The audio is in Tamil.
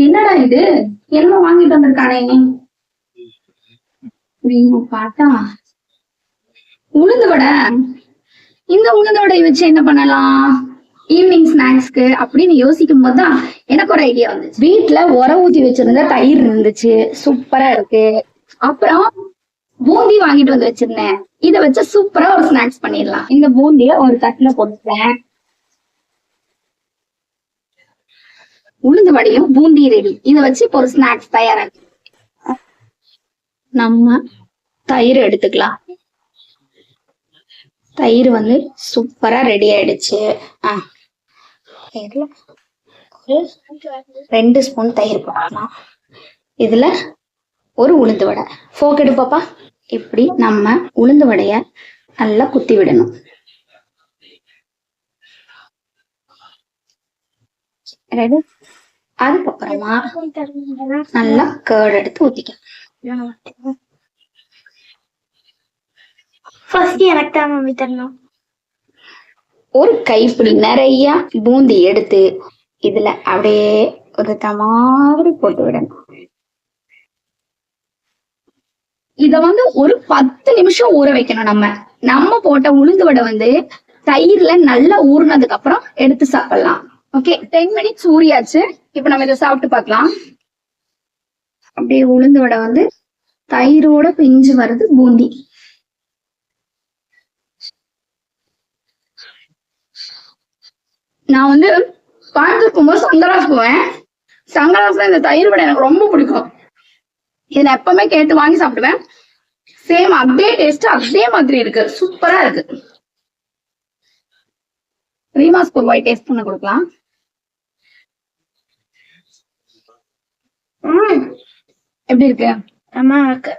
என்னடா இது? என்னமோ வாங்கிட்டு வந்திருக்கானே. அப்படின்னு பார்த்தா. உளுந்து வடை. இந்த உளுந்து வடையை வச்சு என்ன பண்ணலாம்? ஈவினிங் ஸ்நாக்ஸ்க்கு அப்படின்னு யோசிக்கும் போது தான் எனக்கு ஒரு ஐடியா வந்துச்சு. வீட்டுல உர ஊத்தி வச்சிருந்த தயிர் இருந்துச்சு. சூப்பரா இருக்கு. அப்புறம் பூந்தி வாங்கிட்டு வந்து வச்சிருந்தேன். இத வச்சு சூப்பரா ஒரு ஸ்நாக்ஸ் பண்ணிடலாம். இந்த பூந்திய ஒரு தட்டுல போட்டுட்டேன் உளுந்து வடையும் பூந்தி ரெடி. இத வச்சு இப்போ ஒரு ஸ்நாக்ஸ் தயாராக்கு நம்ம தயிர் எடுத்துக்கலாம். தயிர் வந்து சூப்பரா ரெடி ஆயிடுச்சு. ஆ. ரெண்டு ஸ்பூன் தயிர் போடலாம் இதுல ஒரு உளுந்து வடை. ஃபோக் எடுப்பாப்பா இப்படி நம்ம உளுந்து வடைய நல்லா குத்தி விடணும். அதுக்கப்புறமா நல்லா கேர்ட் எடுத்து ஊத்திக்கலாம். ஃபர்ஸ்ட் எனக்கு தான் மம்மி தரணும். ஒரு கைப்பிடி நிறைய பூந்தி எடுத்து இதுல அப்படியே ஒரு மாதிரி போட்டு விடணும். இத வந்து ஒரு பத்து நிமிஷம் ஊற வைக்கணும் நம்ம. நம்ம போட்ட உளுந்து வடை வந்து தயிர்ல நல்லா ஊறினதுக்கு அப்புறம் எடுத்து சாப்பிடலாம். ஓகே டென் மினிட்ஸ் ஊறியாச்சு. இப்ப நம்ம இதை சாப்பிட்டு பார்க்கலாம். அப்படியே உளுந்து வடை வந்து தயிரோட பிஞ்சு வருது பூந்தி. நான் வந்து கோயம்புத்தூர் போகும்போது சங்கராஸ் போவேன். சங்கராஸ்ல இந்த தயிர் வடை எனக்கு ரொம்ப பிடிக்கும். இதை நான் எப்பவுமே கேட்டு வாங்கி சாப்பிடுவேன். சேம் அதே டேஸ்ட் அதே மாதிரி இருக்கு. சூப்பரா இருக்கு. ரீமாஸ்க்கு ஒரு டேஸ்ட் பண்ண கொடுக்கலாம். எப்படி இருக்கு? அம்மா இருக்கு.